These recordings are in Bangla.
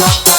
Stop.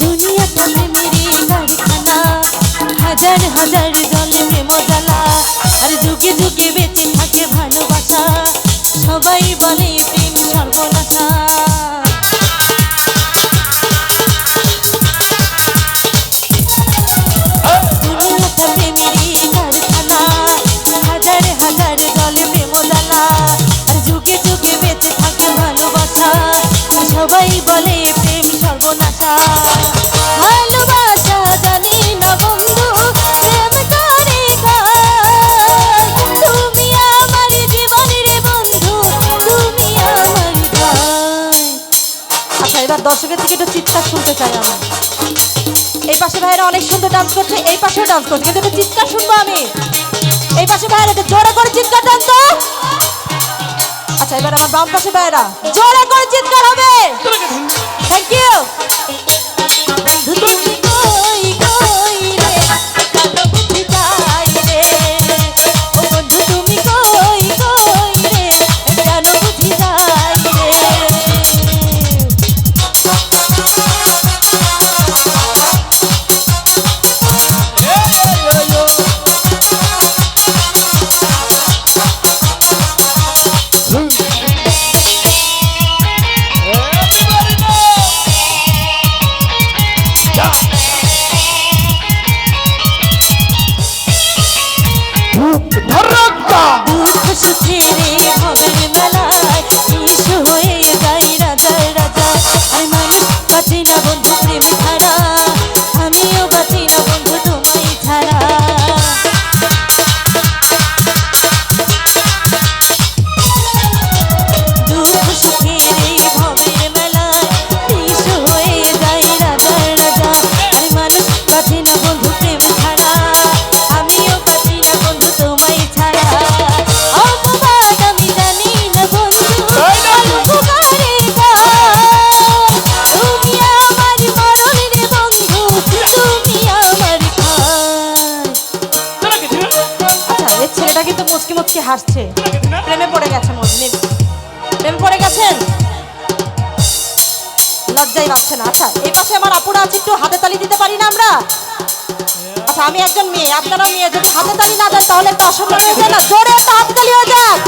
দুনিয়াটা প্রেমেরই সবাই বলে প্রেম সর্বনাশা। ভালোবাসা জানি না বন্ধু, প্রেম আমার বন্ধু আমার আচ্ছা এবার দর্শকের থেকে একটু চিৎকার শুনতে চাই আমি এই পাশে ভাইয়েরা অনেক সুন্দর ডান্স করছে, এই পাশেও ডান্স করছে, কিন্তু চিৎকার শুনব আমি। এই পাশে একটু জোরে করে চিৎকার ডান্স আচ্ছা এবার আমার বাম পাশে বেড়া জোরে করে চিৎকার হবে। থ্যাংক ইউ সুখের ভবের মেলায় হাসছে। প্রেমে পড়ে গেছে মজনি প্রেমে পড়ে গেছেন? লজ্জাই পাচ্ছে না। আচ্ছা এই পাশে আমার আপুরা আছে, একটু হাতে তালি দিতে পারি না আমরা? আচ্ছা আমি একজন মেয়ে আপনারা মেয়ে, যদি হাতে তালি না দেন তাহলে পাশে অসম্মান না? জোরে একটা হাতে তালি হয়ে যাক।